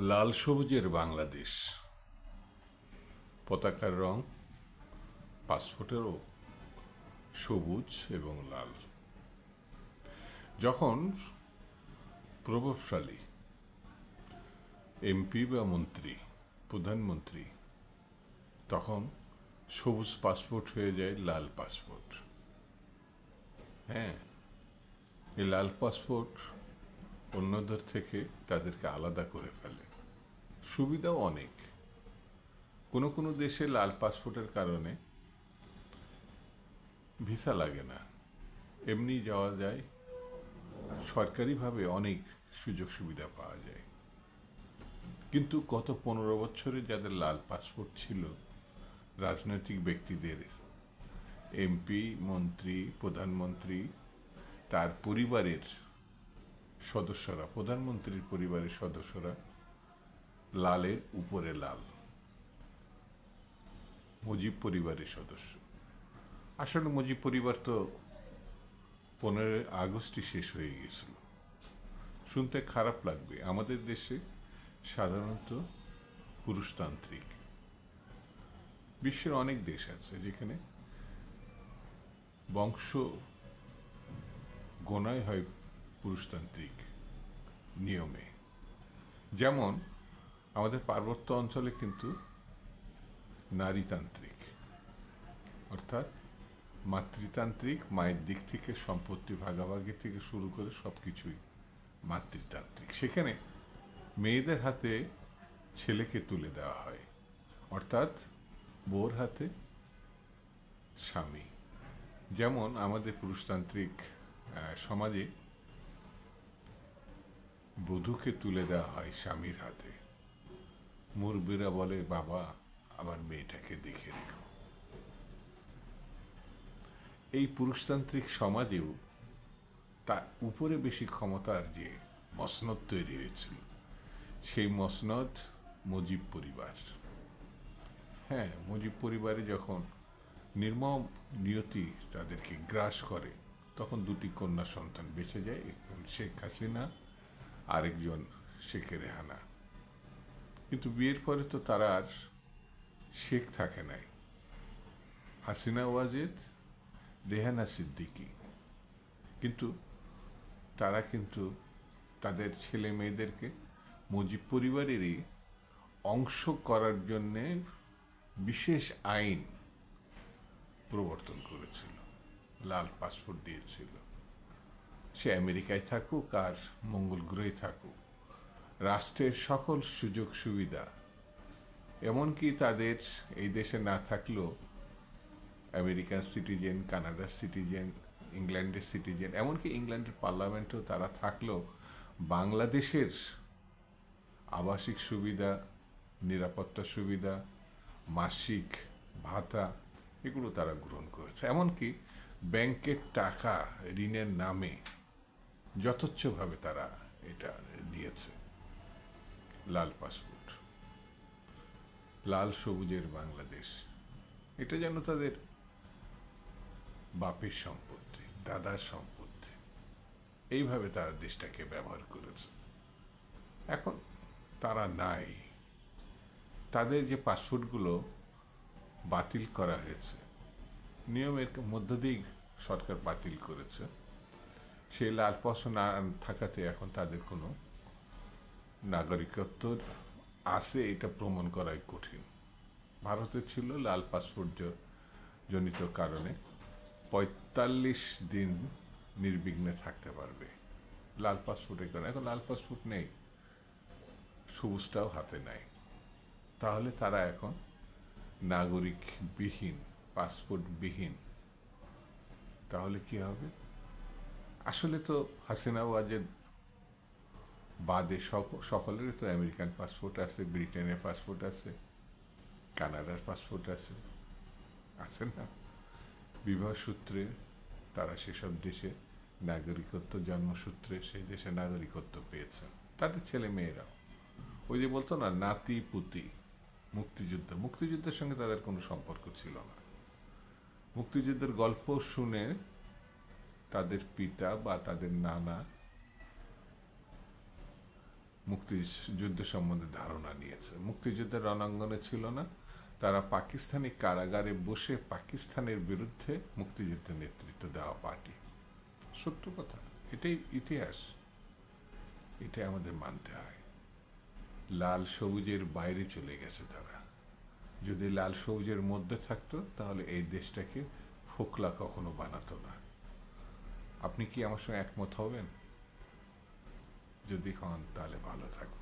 লাল সবুজের বাংলাদেশ। পতাকার রং পাসপোর্টেরও সবুজ এবং লাল। যখন প্রভাবশালী এমপি বা মন্ত্রী, প্রধানমন্ত্রী, তখন সবুজ পাসপোর্ট হয়ে যায় লাল পাসপোর্ট। হ্যাঁ এই লাল পাসপোর্ট অন্যদের থেকে তাদেরকে আলাদা করে ফেলে। সুবিধাও অনেক। কোনো কোনো দেশে লাল পাসপোর্টের কারণে ভিসা লাগে না। এমনি যাওয়া যায়, সরকারিভাবে অনেক সুযোগ সুবিধা পাওয়া যায়। কিন্তু গত পনেরো বছরে যাদের লাল পাসপোর্ট ছিল, রাজনৈতিক ব্যক্তিদের, এমপি, মন্ত্রী, প্রধানমন্ত্রী, তার পরিবারের সদস্যরা, প্রধানমন্ত্রীর পরিবারের সদস্যরা লালের উপরে লাল। মুজিব পরিবারের সদস্য। আসলে মুজিব পরিবার তো পনেরোই আগস্টই শেষ হয়ে গেছিল। শুনতে খারাপ লাগবে। আমাদের দেশে সাধারণত পুরুষতান্ত্রিক। বিশ্বের অনেক দেশ আছে যেখানে বংশ গোনায় হয় পুরুষতান্ত্রিক নিয়মে। যেমন আমাদের পার্বত্য অঞ্চলে কিন্তু নারীতান্ত্রিক, অর্থাৎ মাতৃতান্ত্রিক, মায়ের দিক থেকে সম্পত্তি ভাগাভাগি থেকে শুরু করে সব কিছুই মাতৃতান্ত্রিক। সেখানে মেয়েদের হাতে ছেলেকে তুলে দেওয়া হয়, অর্থাৎ বউর হাতে স্বামী। যেমন আমাদের পুরুষতান্ত্রিক সমাজে বধূকে তুলে দেওয়া হয় স্বামীর হাতে। মুরব্বীরা বলে, বাবা, আমার মেয়েটাকে দেখে রেখো। এই পুরুষতান্ত্রিক সমাজেও তার উপরে বেশি ক্ষমতার যে মসনদ তৈরি হয়েছিল, সেই মসনদ মুজিব পরিবার। হ্যাঁ মুজিব পরিবারে যখন নির্মম নিয়তি তাদেরকে গ্রাস করে, তখন দুটি কন্যা সন্তান বেঁচে যায়, একজন শেখ হাসিনা আরেকজন শেখ রেহানা। কিন্তু বিয়ের পরে তো তারা আর শেখ থাকে নাই। হাসিনা ওয়াজেদ, রেহানা সিদ্দিকি। কিন্তু তারা কিন্তু তাদের ছেলে মেয়েদেরকে মুজিব পরিবারেরই অংশ করার জন্যে বিশেষ আইন প্রবর্তন করেছিল, লাল পাসপোর্ট দিয়েছিল। সে আমেরিকায় থাকুক আর মঙ্গল গ্রহে থাকুক। রাষ্ট্রের সকল সুযোগ সুবিধা। এমনকি তাদের এই দেশে না থাকলেও আমেরিকান সিটিজেন, কানাডার সিটিজেন, ইংল্যান্ডের সিটিজেন, এমনকি ইংল্যান্ডের পার্লামেন্টেও তারা থাকলেও বাংলাদেশের আবাসিক সুবিধা, নিরাপত্তা সুবিধা, মাসিক ভাতা এগুলো তারা গ্রহণ করেছে। এমনকি ব্যাংকের টাকা ঋণের নামে যথেচ্ছভাবে তারা এটা নিয়েছে। লাল পাসপোর্ট। লাল সবুজের বাংলাদেশ। এটা যেন তাদের বাপের সম্পত্তি, দাদার সম্পত্তি। এইভাবে তারা দেশটাকে ব্যবহার করেছে। এখন তারা নাই। তাদের যে পাসপোর্টগুলো বাতিল করা হয়েছে, নিয়মের মধ্য দিয়েই সরকার বাতিল করেছে। সেই লাল পাস না থাকাতে এখন তাদের কোনো নাগরিকত্ব আছে, এটা প্রমাণ করাই কঠিন। ভারতে ছিল লাল পাসপোর্ট জনিত কারণে পঁয়তাল্লিশ দিন নির্বিঘ্নে থাকতে পারবে। লাল পাসপোর্টের কারণে। এখন লাল পাসপোর্ট নেই, সবুজটাও হাতে নাই। তাহলে তারা এখন নাগরিকবিহীন, পাসপোর্টবিহীন। তাহলে কি হবে? আসলে তো হাসিনা ওয়াজেদ বাদে সক- সকলেরই তো আমেরিকান পাসপোর্ট আছে, ব্রিটেনের পাসপোর্ট আছে, কানাডার পাসপোর্ট আছে আছে না? বিবাহ সূত্রে তারা সেসব দেশে নাগরিকত্ব, জন্মসূত্রে সেই দেশে নাগরিকত্ব পেয়েছে। তাদের ছেলে মেয়েরাও। ওই যে বলতো না, নাতি, পুতি, মুক্তিযুদ্ধ। মুক্তিযুদ্ধের সঙ্গে তাদের কোনো সম্পর্ক ছিল না। মুক্তিযুদ্ধের গল্প শুনে তাদের পিতা বা তাদের নানা মুক্তিযুদ্ধ সম্বন্ধে ধারণা নিয়েছে। মুক্তিযুদ্ধের রণাঙ্গনে ছিল না। তারা পাকিস্তানি কারাগারে বসে পাকিস্তানের বিরুদ্ধে মুক্তিযুদ্ধের নেতৃত্ব দেওয়া পার্টি। সত্য কথা, এটাই ইতিহাস। এটা আমাদের মানতে হয়। লাল সবুজের বাইরে চলে গেছে তারা। যদি লাল সবুজের মধ্যে থাকতো, তাহলে এই দেশটাকে ফোকলা কখনো বানাতো না। আপনি কি আমার সঙ্গে একমত হবেন? যদি হন তাহলে ভালো থাকবেন।